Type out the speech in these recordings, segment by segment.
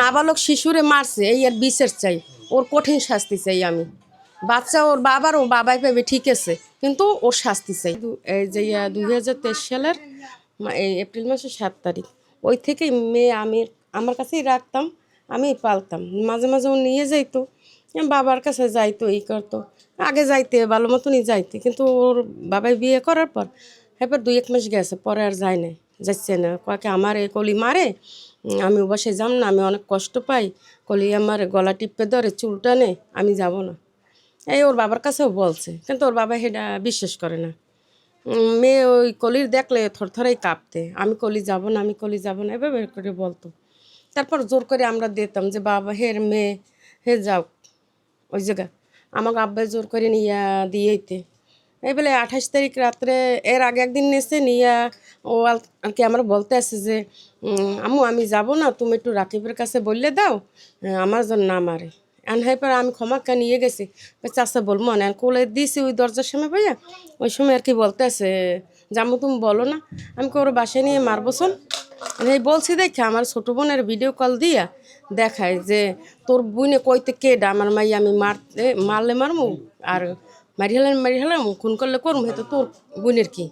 নাবালক শিশুরে মারছে, এই আর বিচার চাই। ওর কঠিন শাস্তি চাই আমি। বাচ্চা ওর বাবার ও বাবাই পাবে, ঠিক আছে, কিন্তু ওর শাস্তি চাই। এই যে দুই হাজার তেইশ সালের এই এপ্রিল মাসের সাত তারিখ, ওই থেকেই মেয়ে আমি আমার কাছেই রাখতাম, আমি পালতাম। মাঝে মাঝে ও নিয়ে যাইতো, বাবার কাছে যাইতো এই করতো। আগে যাইতে, ভালো মতনই যাইতে, কিন্তু ওর বাবাই বিয়ে করার পর, এরপর দুই এক মাস গেছে, পরে আর যায় নাই। যাচ্ছে না। কয়েকে আমার এই কলি মারে? আমি ও বাসায় যাম না, আমি অনেক কষ্ট পাই। কলি আমার গলা টিপে ধরে, চুল টানে, আমি যাব না। এই ওর বাবার কাছেও বলছে, কিন্তু ওর বাবা সেটা বিশ্বাস করে না। মেয়ে ওই কলির দেখলে থরথরেই কাঁপতে। আমি কলি যাব না, আমি কলি যাব না, এভাবে করে বলতো। তারপর জোর করে আমরা দিতাম যে, বাবা হের মেয়ে, হে যাও। ওই জায়গা। আমাকে আব্বাই জোর করে নিয়ে দিয়েইতে এই বলে আঠাশ তারিখ রাত্রে এর আগে একদিন নেছে নিয়ে ও আর কি আমার বলতে আসে যে আম্মু, আমি যাব না, তুমি একটু রাকিবের কাছে বললে দাও আমার জন্য না মারে। হাই পর আমি ক্ষমাকা নিয়ে গেছি। চাষা বলব না। কোলে দিয়েছি ওই দরজার সময় ভাইয়া ওই সময় আর কি বলতে আছে জামু তুমি বলো না। আমি ওর বাসায় নিয়ে মারবো, শোন। এই বলছি দেখে আমার ছোট বোনের ভিডিও কল দিয়া দেখায় যে, তোর বুনে কইতে কেডা? আমার মাই আমি মারতে, মারলে মারমু? আর মারি হলেন মারি হলাম খুন করলে করুম হয়তো তোর বোনের কি?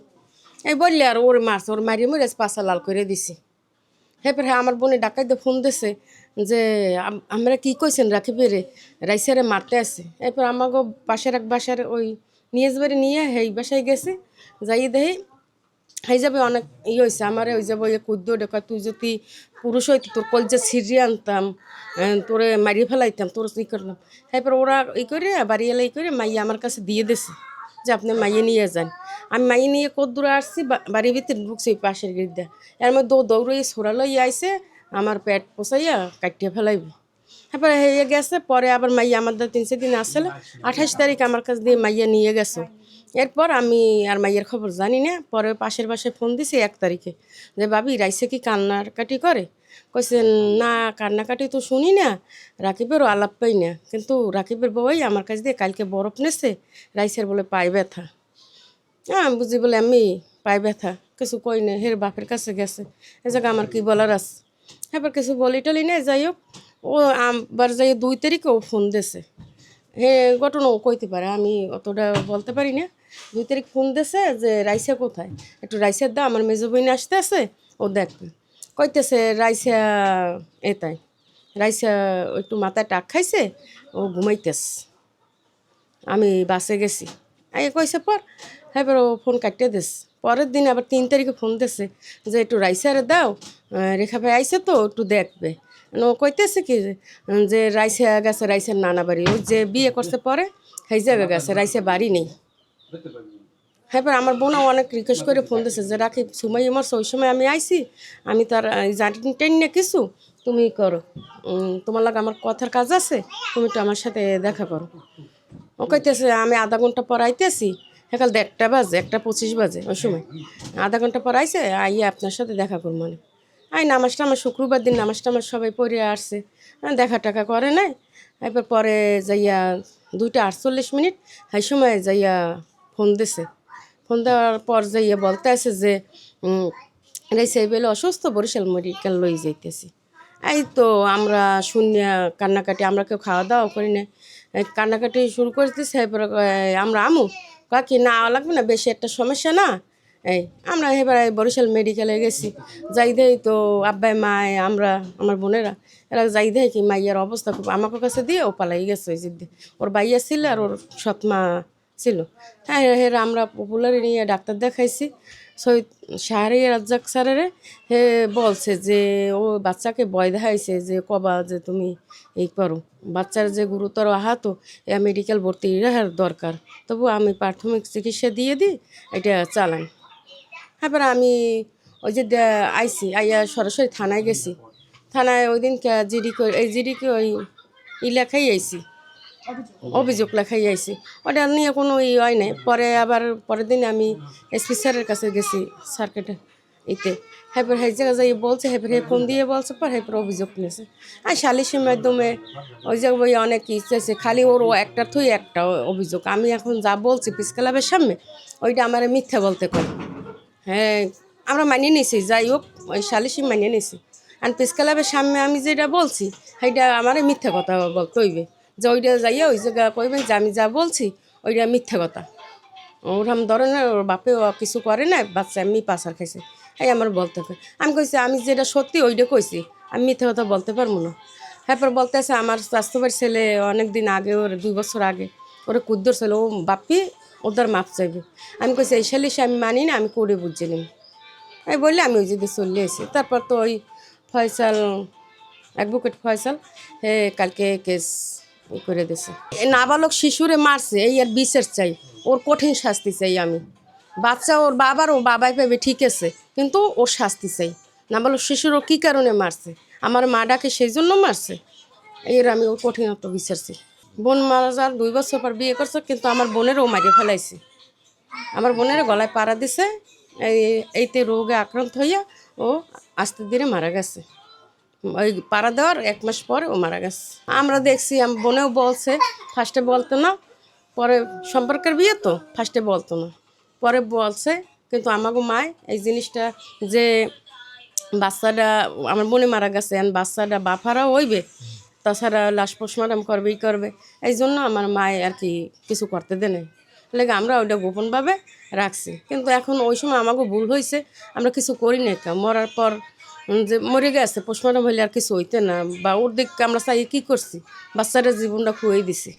এই বললি আর ওর মারছে, ওর মারিয়ে মরে পাশা লাল করে দিছি। হ্যাঁ হ্যাঁ আমার বোনে ডাকাইতে ফোন দিছে যে, আম- আমরা কি কইছেন রাখি পেরে রাইসারে মারতে আছে। এরপর আমাকে পাশের এক বাসার ওই নিয়ে যাবে নিয়ে এই বাসায় গেছে, যাই দেখি হয়ে যাবে অনেক ই হয়েছে আমার ওই যাব ইয়ে কুদ্দ ডেকা তুই যদি পুরুষ হইতি, তোর কলজা ছিঁড়িয়ে আনতাম তোরে মারিয়ে ফেলাইতাম, তোর ই করলাম তারপর ওরা ই করে বাড়ি এলে ই করে, মাইয়া আমার কাছে দিয়ে দিছে যে আপনি মাইয়ে নিয়ে যান। আমি মাইয়ে নিয়ে কত দূরে আসছি বাড়ির ভিতরে ঢুকছি পাশের গির্দা এর মধ্যে দৌ দৌড়ে সরালই আইসে আমার পেট পোষাইয়া কাটিয়ে ফেলাইবে। তারপরে হয়ে গেছে, পরে আবার মাইয়া আমাদের তিন, চার দিন আসলে আঠাশ তারিখ আমার কাছে দিয়ে মাইয়া নিয়ে গেছো। এরপর আমি আর মাইয়ের খবর জানি না। পরে পাশের পাশে ফোন দিছি এক তারিখে যে, ভাবি, রাইসে কি কান্নাকাটি করে? কইছে, না, কান্নাকাটি তো শুনি না, রাকিবেরও আলাপ পাই না। কিন্তু রাকিবের বউই আমার কাছ দিয়ে কালকে বরফ নেছে, রাইসের বলে পায়ে ব্যথা। হ্যাঁ বুঝি বলে আমি পায়ে ব্যথা, কিছু কই না, হের বাপের কাছে গেছে, এ জায়গা আমার কি বলার আছে? এবার কিছু বলি টলি নেই, যাই হোক, ও আবার যাই দুই তারিখে ও ফোন দিছে। হে, ঘটনা ও কইতে পারে, আমি অতটা বলতে পারি না। দুই তারিখ ফোন দিছে যে, রাইসা কোথায়? একটু রাইসের দাও, আমার মেজো বইনে আসতে আছে ও দেখবে। কইতেছে, রাইসা এটাই রাইসা একটু মাথায় টাক খাইছে, ও ঘুমাইতেছে। আমি বাসে গেছি। আগে কইছে, পর। এবার ও ফোন কাটিয়ে দিস পরের দিন আবার তিন তারিখে ফোন দিছে যে, একটু রাইসারে দাও রেখা ভাই আইসে তো, একটু দেখবে। ও কইতেছে কি, যে, রাইসা গেছে, রাইসের নানা বাড়ি। ওই যে বিয়ে করছে পরে সেই জায়গা গেছে, রাইসে বাড়ি নেই। হ্যাঁ এবার আমার বোনও অনেক রিকোয়েস্ট করে ফোন দিয়েছে যে রাখি সুমাই আমার ওই সময় আমি আইছি, আমি তার জানি টেন না কিছু, তুমি করো। তোমার লাগে আমার কথার কাজ আছে, তুমি তো আমার সাথে দেখা করো। ও কইতেছে, আমি আধা ঘণ্টা পর আইতেছি সকাল দেড়টা বাজে, একটা পঁচিশ বাজে ওই সময়। আধা ঘণ্টা পর আইসে আইয়ে আপনার সাথে দেখা করব মানে। আই নামাজটা আমার শুক্রবার দিন নামাজটা আমার সবাই পড়ে আসছে দেখা টাকা করে নাই। এরপর পরে যাইয়া দুইটা আটচল্লিশ মিনিট, সেই সময় যাইয়া ফোন দিছে। ফোন দেওয়ার পর বলতে আছে যে রেসে বেলে অসুস্থ, বরিশাল মেডিকেল লই যাইতেছি। এই তো আমরা শূন্য কান্নাকাটি, আমরা কেউ খাওয়া দাওয়া করি না কান্নাকাটি শুরু করে দিচ্ছে আমরা আমু কাকি না লাগবে না, বেশি একটা সমস্যা না? এই আমরা এবার বরিশাল মেডিকেলে গেছি। যাই দেই তো আব্বাই মায় আমরা, আমার বোনেরা, এরা যাই দেয় কি মাইয়ার অবস্থা খুব, আমাকে কাছে দিয়ে ও পালাই গেছে ওই জিদ্দি ওর বাইয়া ছিল আর ওর সৎ মা ছিল। হ্যাঁ হেরা আমরা পপুলারে নিয়ে ডাক্তার দেখাইছি। শহীদ শাহরি রাজ্জাক স্যারের, হে, বলছে যে, ও বাচ্চাকে ভয় দেখাইছে যে, কবা যে, তুমি এই করো। বাচ্চার যে গুরুতর আহত, এ মেডিকেল ভর্তি রাখার দরকার। তবু আমি প্রাথমিক চিকিৎসা দিয়ে দিই এটা চালাই তারপর আমি ওই যে আইছি, আইয়া সরাসরি থানায় গেছি। থানায় ওই দিন জিডি এই জিডিকে ওই লেখাই আইছি। অভিযোগ। লেখাই আইছি। ওটা নিয়ে কোনো ই হয় নাই। পরে আবার পরের দিন আমি এসপি স্যারের কাছে গেছি সার্কেটে ইতে। হ্যাঁ সেই জায়গায় যাই বলছে হ্যাঁ হে ফোন দিয়ে বলছে, পর হ্যাঁ অভিযোগ নিয়েছে। আর সালিসের মাধ্যমে ওই জায়গায় ওই অনেক ইচ্ছে খালি ওর ও একটা থুই একটা অভিযোগ। আমি এখন যা বলছি পিস ক্লাবের সামনে, ওইটা আমার মিথ্যা বলতে কয়। হ্যাঁ আমরা মানিয়ে নিছি, যাই হোক, ওই সালিসি মানিয়ে নিছি। আর পিস ক্লাবের সামনে আমি যেটা বলছি, সেইটা আমার মিথ্যা কথা বলতে হইবে। যে ওইটা যাইয়া ওই জায়গা কইবেন যে আমি যা বলছি, ওইটা মিথ্যা কথা। ওরকম ধরনের ওর বাপে কিছু করে না, বাচ্চা এমনি পাশার খাইছে। এই আমার বলতে হবে। আমি কইছি, আমি যেটা সত্যি ওইটা কইছি, আমি মিথ্যা কথা বলতে পারব না। এরপর বলতেছে, আমার স্বাস্থ্যবার ছেলে অনেক দিন আগে, ওর দুই বছর আগে, ওরা কুদ্দর ছেলে, ও বাপি, ওদের মাপ চাইবে। আমি কইছি, এই সালিশে আমি মানি না, আমি করে বুঝে নিম। আমি বললে আমি ওই দিকে চলে এসেছি। তারপর তো ওই ফয়সাল অ্যাডভোকেট ফয়সাল হে কালকে কেস করে দিছে। নাবালক শিশুরে মারছে, এই আর বিচার চাই। ওর কঠিন শাস্তি চাই আমি। বাচ্চা ওর বাবার ও বাবাই পাবে, ঠিক আছে, কিন্তু ওর শাস্তি চাই। নাবালক শিশুরও কী কারণে মারছে? আমার মা ডাকে সেই জন্য মারছে? এর আমি ওর কঠিনত্ব বিচার চাই বোন মারা যাওয়ার দুই বছর পর বিয়ে করছে, কিন্তু আমার বোনেরও মারিয়ে ফেলাইছে। আমার বোনের গলায় পাড়া দিছে, এই এইতে রোগে আক্রান্ত হইয়া ও আস্তে ধীরে মারা গেছে। ওই পাড়া দেওয়ার, এক মাস পরে ও মারা গেছে। আমরা দেখছি আমার বোনেও বলছে ফার্স্টে বলতো না, পরে সম্পর্কের বিয়ে তো ফার্স্টে বলতো না। পরে বলছে, কিন্তু আমাকে মায় এই জিনিসটা যে বাচ্চাটা, আমার বোনে মারা গেছে আর বাচ্চাটা বাফারা হইবে, তাছাড়া লাশ পোস্টমর্টম করবে ই করবে। এই জন্য আমার মায় আর কি কিছু করতে দেয় নাই। লেগে আমরা ওইটা গোপনভাবে রাখছি। কিন্তু এখন ওই সময় আমাকে ভুল হয়েছে আমরা কিছু করি না মরার পর যে মরে গেছে পোষমানো হইলে আর কিছু হইতে না। বা ওর দিক আমরা চাই, কী করছি? বাচ্চারা জীবনটা খুঁয়েই দিছি।